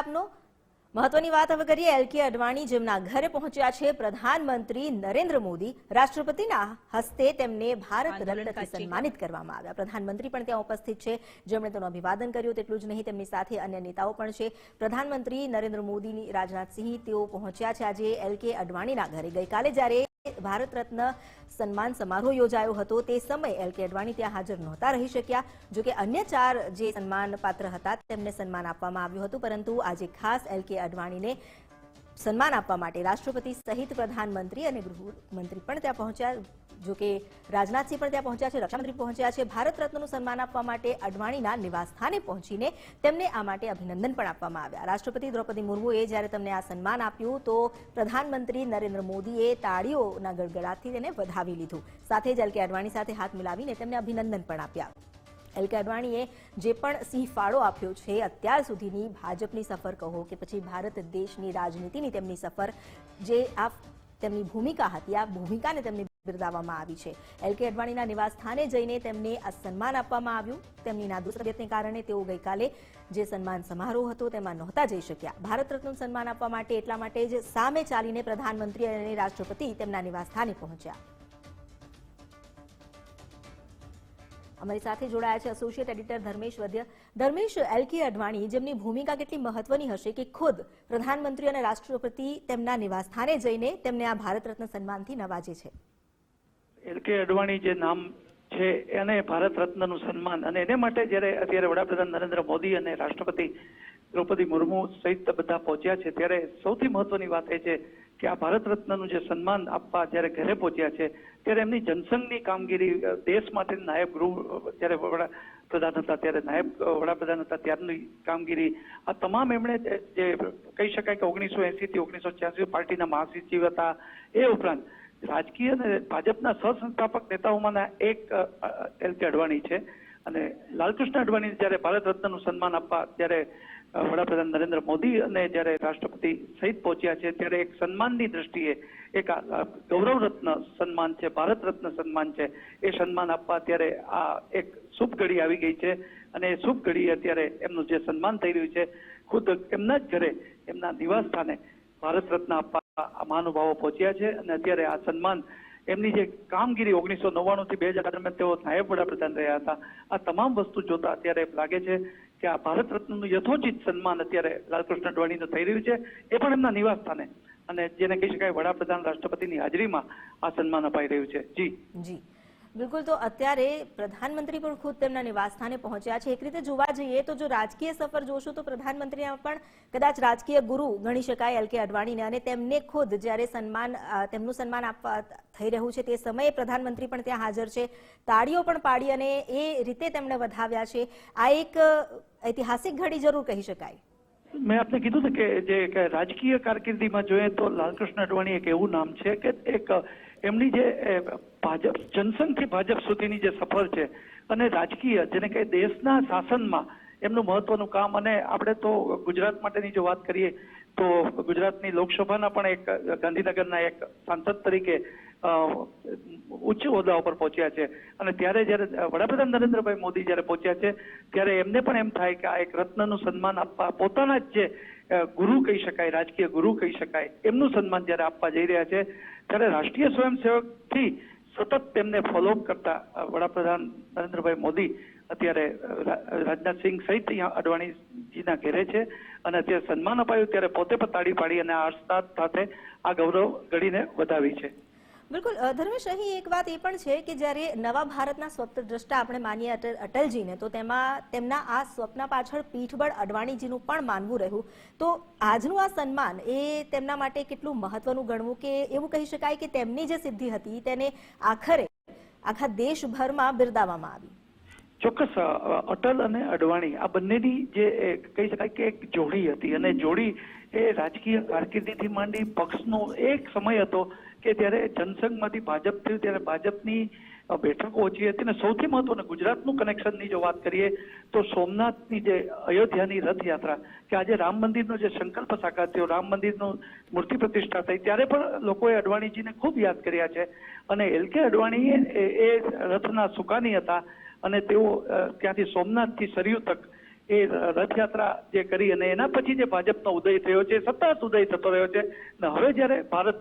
આપનો. મહત્વની વાત હવે કરીએ એલ કે અડવાણી જેમના ઘરે પહોંચ્યા છે પ્રધાનમંત્રી નરેન્દ્ર મોદી. રાષ્ટ્રપતિના હસ્તે તેમને ભારત રત્નથી સન્માનિત કરવામાં આવ્યા. પ્રધાનમંત્રી પણ ત્યાં ઉપસ્થિત છે. જેમણે તેનું અભિવાદન કર્યું તેટલું જ નહીં તેમની સાથે અન્ય નેતાઓ પણ છે. પ્રધાનમંત્રી નરેન્દ્ર મોદીની રાજનાથસિંહ તેઓ પહોંચ્યા છે. આજે એલ કે અડવાણીના ઘરે ગઈકાલે જ્યારે ભારત રત્ન સન્માન સમારોહ યોજાયો હતો. તે સમયે એલ કે અડવાણી ત્યાં હાજર નહોતા રહી શક્યા. જો કે અન્ય ચાર જે સન્માન પાત્ર હતા તેમને સન્માન આપવામાં આવ્યું હતું. પરંતુ આજે ખાસ એલ કે અડવાણીને સન્માન આપવા માટે રાષ્ટ્રપતિ સહિત પ્રધાનમંત્રી અને ગૃહમંત્રી પણ ત્યાં પહોંચ્યા. જો કે રાજનાથસિંહ પણ ત્યાં પહોંચ્યા છે, રક્ષામંત્રી પહોંચ્યા છે. ભારત રત્નનું સન્માન આપવા માટે અડવાણીના નિવાસસ્થાને પહોંચીને તેમને આ માટે અભિનંદન પણ આપવામાં આવ્યા. રાષ્ટ્રપતિ દ્રૌપદી મુર્મુએ જ્યારે તેમને આ સન્માન આપ્યું તો પ્રધાનમંત્રી નરેન્દ્ર મોદીએ તાળીઓના ગડગડાટથી તેને વધાવી લીધું. સાથે જ એલ કે અડવાણી સાથે હાથ મિલાવીને તેમને અભિનંદન પણ આપ્યા. એલ કે અડવાણીએ જે પણ સિંહ ફાળો આપ્યો છે, અત્યાર સુધીની ભાજપની સફર કહો કે પછી ભારત દેશની રાજનીતિની તેમની સફર, જે આ તેમની ભૂમિકા હતી, આ ભૂમિકાને તેમને બિરદાવવામાં આવી છે. એલ કે અડવાણીના નિવાસ સ્થાને જઈને તેમને આ સન્માન આપવામાં આવ્યું. તેમની નાદુર તબિયતને કારણે તેઓ ગઈકાલે જે સન્માન સમારોહ હતો તેમાં નહોતા જઈ શક્યા. ભારત રત્ન સન્માન આપવા માટે એટલા માટે જ સામે ચાલીને પ્રધાનમંત્રી અને રાષ્ટ્રપતિ તેમના નિવાસ સ્થાને પહોંચ્યા. અમારી સાથે જોડાયા છે associate editor Dharmesh Vadhya. Dharmesh, L K Advani, જેમની ભૂમિકા કેટલી મહત્વની હશે કે ખુદ પ્રધાનમંત્રી અને રાષ્ટ્રપતિ તેમના નિવાસસ્થાને જઈને તેમને આ ભારત રત્ન સન્માનથી નવાજે છે. એલ કે અડવાણી જે નામ છે, એને ભારત રત્નનું સન્માન અને એને માટે જ્યારે અત્યારે વડાપ્રધાન નરેન્દ્ર મોદી અને રાષ્ટ્રપતિ દ્રૌપદી મુર્મુ સહિત બધા પહોંચ્યા છે, ત્યારે સૌથી મહત્વની વાત એ છે કે આ ભારત રત્નનું જે સન્માન આપવા જ્યારે ઘરે પહોંચ્યા છે, ત્યારે એમની જનસંઘની કામગીરી દેશ માટે નાયબ ગૃહ જ્યારે વડાપ્રધાન હતા, ત્યારે નાયબ વડાપ્રધાન હતા, ત્યારની કામગીરી, આ તમામ એમણે જે કહી શકાય કે ઓગણીસો એસી થી ઓગણીસો છ્યાસી પાર્ટીના મહાસચિવ હતા, એ ઉપરાંત રાજકીય અને ભાજપના સહસંસ્થાપક નેતાઓમાંના એક એલ કે અડવાણી છે. અને લાલકૃષ્ણ અડવાણી જ્યારે ભારત રત્નનું સન્માન આપવા ત્યારે વડાપ્રધાન નરેન્દ્ર મોદી અને જ્યારે રાષ્ટ્રપતિ સહિત પહોંચ્યા છે, ત્યારે એક સન્માનની દ્રષ્ટિએ એક ગૌરવ રત્ન સન્માન છે, ભારત રત્ન સન્માન છે, એ સન્માન આપવા ત્યારે આ એક શુભ ઘડી આવી ગઈ છે. અને એ શુભ ઘડી અત્યારે એમનું જે સન્માન થઈ રહ્યું છે, ખુદ એમના જ ઘરે એમના નિવાસ સ્થાને ભારત રત્ન આપવા મહાનુભાવો પહોંચ્યા છે અને અત્યારે આ સન્માન એમની જે કામગીરી ઓગણીસો નવ્વાણું થી બે હજાર દરમિયાન તેઓ નાયબ વડાપ્રધાન રહ્યા હતા. આ તમામ વસ્તુ જોતા અત્યારે લાગે છે કે આ ભારત રત્નનું યથોચિત સન્માન અત્યારે લાલકૃષ્ણ અડવાણીનું થઈ રહ્યું છે. એ પણ એમના નિવાસ સ્થાને અને જેને કહી શકાય વડાપ્રધાન રાષ્ટ્રપતિની હાજરીમાં આ સન્માન અપાઈ રહ્યું છે. જી. જી. બિલકુલ, તો અત્યારે પ્રધાનમંત્રી પણ ખુદ તેમના નિવાસસ્થાને પહોંચ્યા છે. એક રીતે જોવા જઈએ તો જો રાજકીય સફર જોશું તો પ્રધાનમંત્રીને પણ કદાચ રાજકીય ગુરુ ગણી શકાય એલ કે અડવાણીને અને તેમને ખુદ જ્યારે સન્માન તેમનું સન્માન આપવા થઈ રહ્યું છે તે સમયે પ્રધાનમંત્રી પણ ત્યાં હાજર છે. તાળીઓ પણ પાડી અને એ રીતે તેમણે વધાવ્યા છે. આ એક ઐતિહાસિક ઘડી જરૂર કહી શકાય. મેં આપને કીધું ને કે જે રાજકીય કારકિર્દીમાં જોઈએ તો લાલકૃષ્ણ અડવાણી એક એવું નામ છે કે એક, એમની જે ભાજપ, જનસંઘથી ભાજપ સુધીની જે સફર છે અને રાજકીય જેને કહે દેશના શાસનમાં એમનું મહત્વનું કામ અને આપણે તો ગુજરાત માટેની જો વાત કરીએ તો ગુજરાતની લોકસભાના પણ એક ગાંધીનગરના એક સાંસદ તરીકે ઉચ્ચ હોદ્દા ઉપર પહોંચ્યા છે. અને ત્યારે જ્યારે વડાપ્રધાન નરેન્દ્રભાઈ મોદી જ્યારે પહોંચ્યા છે, ત્યારે એમને પણ એમ થાય કે આ એક રત્નનું સન્માન આપવા પોતાના જ જે ગુરુ કહી શકાય, રાજકીય ગુરુ કહી શકાય, એમનું સન્માન જ્યારે આપવા જઈ રહ્યા છે, ત્યારે રાષ્ટ્રીય સ્વયંસેવકથી સતત તેમને ફોલોઅપ કરતા વડાપ્રધાન નરેન્દ્રભાઈ મોદી અત્યારે રાજનાથસિંહ સહિત અહીંયા અડવાણીજીના ઘેરે છે અને અત્યારે સન્માન અપાયું, ત્યારે પોતે પણ તાળી પાડી અને આ સાથે આ ગૌરવ ઘડીને વધાવી છે. બિલકુલ ધર્મેશ અહીં એક વાત એ પણ છે કે જ્યારે નવા ભારતના સ્વપ્ન દ્રષ્ટા આપણે માનીએ અટલ અટલજીને તો તેમાં તેમના આ સ્વપ્ન પાછળ પીઠબળ અડવાણીજીનું પણ માનવું રહ્યું. તો આજનું આ સન્માન એ તેમના માટે કેટલું મહત્વનું ગણવું કે એવું કહી શકાય કે તેમની જે સિદ્ધિ હતી તેને આખરે આખા દેશભરમાં બિરદાવવામાં આવી. ચોક્કસ અટલ અને અડવાણી આ બંનેની જે કહી શકાય કે એક જોડી હતી. અને જોડી એ રાજકીય કારકિર્દીથી માંડી પક્ષનો એક સમય હતો કે જ્યારે જનસંઘમાંથી ભાજપ થયું, ત્યારે ભાજપની બેઠકો ઓછી હતી અને સૌથી મહત્વનું, ગુજરાતનું કનેક્શનની જો વાત કરીએ, તો સોમનાથની જે અયોધ્યાની રથયાત્રા, કે આજે રામ મંદિરનો જે સંકલ્પ સાકાર થયો, રામ મંદિરનું મૂર્તિ પ્રતિષ્ઠા થઈ, ત્યારે પણ લોકોએ અડવાણીજીને ખૂબ યાદ કર્યા છે. અને એલ કે અડવાણી એ રથના સુકાની હતા અને તેઓ ત્યાંથી સોમનાથથી સરયુ તક એ રથયાત્રા જે કરી અને એના પછી જે ભાજપનો ઉદય થયો છે સતત ઉદય થતો રહ્યો છે અને હવે જ્યારે ભારત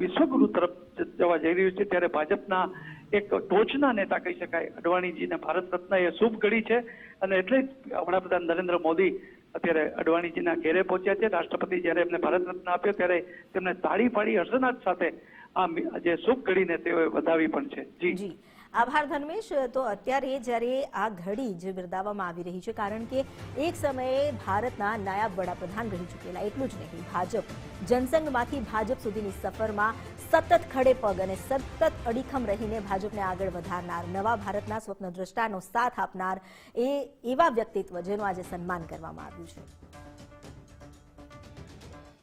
વિશ્વગુરુ તરફ જવા જઈ રહ્યું છે, ત્યારે ભાજપના એક ટોચના નેતા કહી શકાય, અડવાણીજીને ભારત રત્ન એ શુભ ઘડી છે અને એટલે જ વડાપ્રધાન નરેન્દ્ર મોદી અત્યારે અડવાણીજીના ઘેરે પહોંચ્યા છે. રાષ્ટ્રપતિ જ્યારે એમને ભારત રત્ન આપ્યો ત્યારે તેમને તાળી પાડી હર્ષનાથ સાથે આ જે શુભ ઘડીને તેઓએ વધાવી પણ છે. જી. આભાર ધર્મેશ. તો અત્યારે જ્યારે આ ઘડી જે બિરદાવવામાં આવી રહી છે, કારણ કે એક સમયે ભારતના નાયબ વડાપ્રધાન રહી ચૂકેલા, એટલું જ નહીં, ભાજપ, જનસંઘમાંથી ભાજપ સુધીની સફરમાં સતત ખડે પગ અને સતત અડીખમ રહીને ભાજપને આગળ વધારનાર, નવા ભારતના સ્વપ્નદ્રષ્ટાનો સાથ આપનાર એ એવા વ્યક્તિત્વ જેનું આજે સન્માન કરવામાં આવ્યું છે.